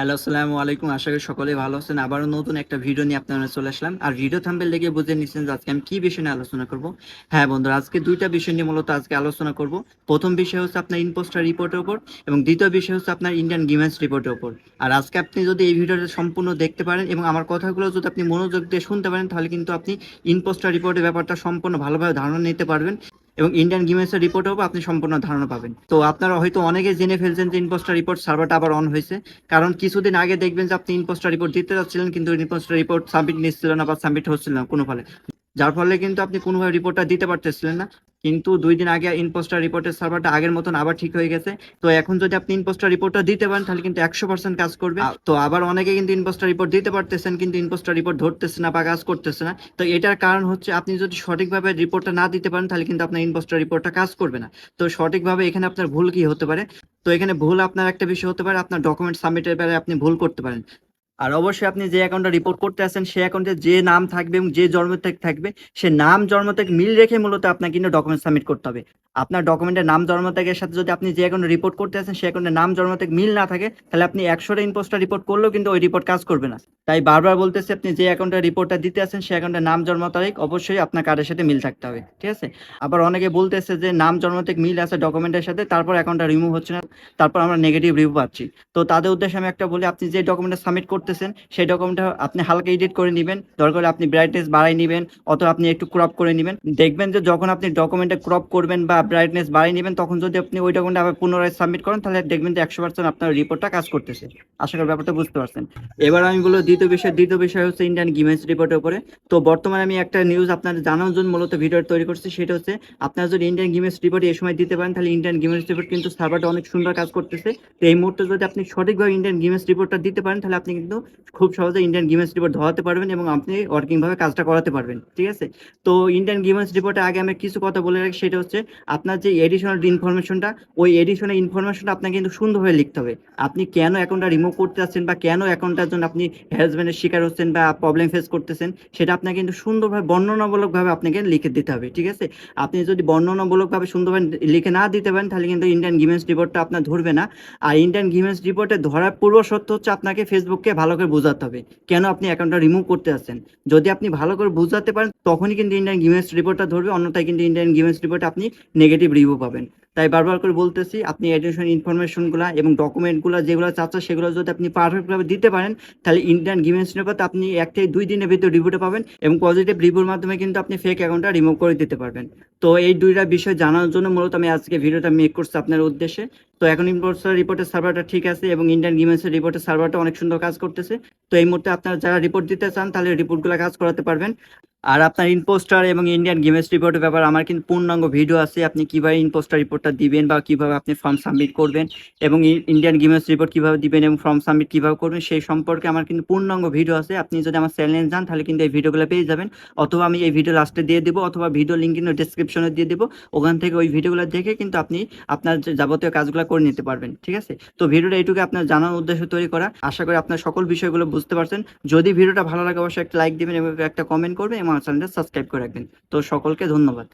Hello, আসসালামু আলাইকুম। আশা করি সকলে ভালো আছেন। আবারও নতুন একটা ভিডিও নিয়ে আপনারা চলে আসলাম। আর ভিডিও থাম্বেল দেখে বুঝে নিচ্ছেন আজকে আমি কি বিষয় নিয়ে আলোচনা করব। হ্যাঁ বন্ধুরা, আজকে দুইটা বিষয় নিয়ে মূলত আজকে আলোচনা করব। প্রথম বিষয় হচ্ছে আপনার ইনপোস্টার রিপোর্টের উপর এবং দ্বিতীয় বিষয় হচ্ছে আপনার ইন্ডিয়ান গিমেন্স রিপোর্টের উপর। আর আজকে আপনি যদি এই ভিডিওটা সম্পূর্ণ দেখতে পারেন এবং আমার কথাগুলো যদি আপনি মনোযোগ দিয়ে শুনতে পারেন, তাহলে কিন্তু আপনি ইনপোস্টার রিপোর্টের ব্যাপারটা সম্পূর্ণ ভালোভাবে ধারণা নিতে পারবেন। এবং ইন্ডিয়ান গিমেন্সের রিপোর্টেও আপনি সম্পূর্ণ ধারণা পাবেন। তো আপনারা হয়তো অনেকে জেনে ফেলছেন যে ইনপোস্টার রিপোর্ট সার্ভারটা আবার অন হয়েছে। কারণ কিছুদিন আগে দেখবেন যে আপনি ইনপোস্টার রিপোর্ট দিতে যাচ্ছিলেন, কিন্তু ইনপোস্টার রিপোর্ট সাবমিট নিচ্ছিল না বা সাবমিট হচ্ছিল না কোনো ফলে। যার ফলে কিন্তু আপনি কোনোভাবে রিপোর্টটা দিতে পারতেছিলেন না। কিন্তু দুই দিন আগে ইনপোস্টার রিপোর্টের সার্ভারটা আগের মতন আবার ঠিক হয়ে গেছে। তো এখন যদি আপনি ইনপোস্টার রিপোর্টটা দিতে পারেন তাহলে কিন্তু একশো পার্সেন্ট কাজ করবে। তো আবার অনেকে কিন্তু ইনপোস্টার রিপোর্ট দিতে পারতেছেন কিন্তু ইনপোস্টার রিপোর্ট ধরতেছে না বা কাজ করতেছে না। তো এটার কারণ হচ্ছে আপনি যদি সঠিকভাবে রিপোর্টটা না দিতে পারেন তাহলে কিন্তু আপনার ইনপোস্টার রিপোর্টটা কাজ করবে না। তো সঠিকভাবে এখানে আপনার ভুল কি হতে পারে? তো এখানে ভুল আপনার একটা বিষয় হতে পারে আপনার ডকুমেন্ট সাবমিটের বেলায় আপনি ভুল করতে পারেন। আর অবশ্যই আপনি যে অ্যাকাউন্টটা রিপোর্ট করতে আসেন, সেই অ্যাকাউন্টে যে নাম থাকবে এবং যে জন্ম থেকে থাকবে, সে নাম, জন্ম থেকে মিল রেখে মূলত আপনাকে কিন্তু ডকুমেন্ট সাবমিট করতে হবে। আপনার ডকুমেন্টের নাম, জন্ম থেকে সাথে যদি আপনি যে অ্যাকাউন্টে রিপোর্ট করতে আসেন, সেই অ্যাকাউন্টের নাম, জন্ম থেকে মিল না থাকে, তাহলে আপনি একশোটা ইনপোস্টটা রিপোর্ট করলেও কিন্তু ওই রিপোর্ট কাজ করবে না। তাই বারবার বলতেছে আপনি যে অ্যাকাউন্টে রিপোর্টটা দিতে আসেন সেই অ্যাকাউন্টের নাম, জন্ম তারিখ অবশ্যই আপনার কার্ডের সাথে মিল থাকতে হবে, ঠিক আছে? আবার অনেকে বলতেছে যে নাম, জন্ম তারিখ মিল আছে ডকুমেন্টের সাথে, তারপর অ্যাকাউন্টটা রিমুভ হচ্ছে না, তারপর আমরা নেগেটিভ রিভিউ পাচ্ছি। তো তাদের উদ্দেশ্যে আমি একটা বলি, আপনি যে ডকুমেন্টটা সাবমিট করতেছেন, সেই ডকুমেন্টটা আপনি হালকা এডিট করে নেবেন, দরকার আপনি ব্রাইটনেস বাড়াই নেবেন, অথবা আপনি একটু ক্রপ করে নেবেন। দেখবেন যে যখন আপনি ডকুমেন্টে ক্রপ করবেন বা ব্রাইটনেস বাড়াই নেবেন, তখন যদি আপনি ওই ডকুমেন্ট আবার পুনরায় সাবমিট করেন, তাহলে দেখবেন যে একশো পার্সেন্ট আপনার রিপোর্টটা কাজ করতেছে। আশা করি ব্যাপারটা বুঝতে পারছেন। এবার আমি বলব দ্বিতীয় বিষয় দ্বিতীয় বিষয় হচ্ছে ইন্ডিয়ান গিমেন্স রিপোর্টের উপরে। তো বর্তমানে আমি একটা নিউজ আপনাদের জানানোর জন্য মূলত ভিডিও তৈরি করছি, সেটা হচ্ছে আপনারা যদি ইন্ডিয়ান গিমেন্স রিপোর্ট এই সময় দিতে পারেন, তাহলে ইন্ডিয়ান গিমেন্স রিপোর্ট কিন্তু সার্ভারটা অনেক সুন্দর কাজ করতেছে। তো এই মুহূর্তে যদি আপনি সঠিকভাবে ইন্ডিয়ান গিমেন্স রিপোর্টটা দিতে পারেন, তাহলে আপনি কিন্তু খুব সহজে ইন্ডিয়ান গিমেন্স রিপোর্ট ধরাতে পারবেন এবং আপনি ওয়ার্কিং ভাবে কাজটা করাতে পারবেন, ঠিক আছে? তো ইন্ডিয়ান গিমেন্স রিপোর্টে আগে আমি কিছু কথা বলে রাখি, সেটা হচ্ছে আপনার যে এডিশনাল ইনফরমেশনটা ওই এডিশনাল ইনফরমেশনটা আপনাকে কিন্তু সুন্দরভাবে লিখতে হবে। আপনি কেন অ্যাকাউন্টটা রিমুভ করতে যাচ্ছেন বা কেন অ্যাকাউন্টটার জন্য আপনি হ্যারাসমেন্টের শিকার হচ্ছেন বা প্রবলেম ফেস করতেছেন, সেটা আপনাকে কিন্তু সুন্দরভাবে, বর্ণনামূলকভাবে আপনাকে লিখে দিতে হবে, ঠিক আছে? আপনি যদি বর্ণনামূলকভাবে সুন্দরভাবে লিখে না দিতে পারেন, তাহলে কিন্তু ইন্ডিয়ান গিমেন্স রিপোর্টটা আপনার ধরবে না। আর ইন্ডিয়ান গিমেন্স রিপোর্টে ধরার পূর্ব সত্য হচ্ছে আপনাকে ফেসবুককে ভালো করে বোঝাতে হবে, কেন আপনি অ্যাকাউন্টটা রিমুভ করতে যাচ্ছেন যদি আপনি ভালো করে বোঝাতে পারেন, তখনই কিন্তু ইন্ডিয়ান গিমেন্স রিপোর্টটা ধরবে, অন্যথায় কিন্তু ইন্ডিয়ান গিমেন্স রিপোর্টে আপনি নেগেটিভ রিভিউ পাবেন। তাই বারবার করে বলতেছি, আপনি এডিশন ইনফরমেশনগুলো এবং ডকুমেন্টগুলো যেগুলো চাচ্ছেন, সেগুলো যদি আপনি পারফেক্টভাবে দিতে পারেন, তাহলে ইন্ডিয়ান গিমেন্স রিপোর্ট আপনি এক থেকে দুই দিনের ভিতরে রিভিউটা পাবেন এবং পজিটিভ রিভিউর মাধ্যমে কিন্তু আপনি ফেক অ্যাকাউন্টটা রিমুভ করে দিতে পারবেন। তো এই দুইটা বিষয় জানার জন্য মূলত আমি আজকে ভিডিওটা মেক করছি আপনার উদ্দেশ্যে। তো এখন ইম্পোর্টার রিপোর্টের সার্ভারটা ঠিক আছে এবং ইন্ডিয়ান গিমেন্সের রিপোর্টের সার্ভারটা অনেক সুন্দর কাজ করতেছে। তো এই মুহূর্তে আপনারা যারা রিপোর্ট দিতে চান, তাহলে রিপোর্টগুলো কাজ করাতে পারবেন। আর আপনার ইনপোস্টার এবং ইন্ডিয়ান গেমস রিপোর্টের ব্যাপারে আমার কিন্তু পূর্ণাঙ্গ ভিডিও আছে। আপনি কীভাবে ইনপোস্টার রিপোর্টটা দিবেন বা কীভাবে আপনি ফর্ম সাবমিট করবেন এবং ইন্ডিয়ান গেমস রিপোর্ট কীভাবে দিবেন এবং ফর্ম সাবমিট কীভাবে করবেন সেই সম্পর্কে আমার কিন্তু পূর্ণাঙ্গ ভিডিও আছে। আপনি যদি আমার চ্যানেলে যান, তাহলে কিন্তু এই ভিডিওগুলো পেয়ে যাবেন। অথবা আমি এই ভিডিও লাস্টে দিয়ে দেবো, অথবা ভিডিও লিঙ্ক কিন্তু ডিসক্রিপশনে দিয়ে দেবো। ওখান থেকে ওই ভিডিওগুলো দেখে কিন্তু আপনি আপনার যাবতীয় কাজগুলো করে নিতে পারবেন, ঠিক আছে? তো ভিডিওটা এইটুকু আপনার জানার উদ্দেশ্য তৈরি করা। আশা করি আপনার সকল বিষয়গুলো বুঝতে পারছেন। যদি ভিডিওটা ভালো লাগে, অবশ্যই একটা লাইক দিবেন এবং একটা কমেন্ট করবেন। আমার চ্যানেলটা সাবস্ক্রাইব করে রাখবেন। তো সকলকে ধন্যবাদ।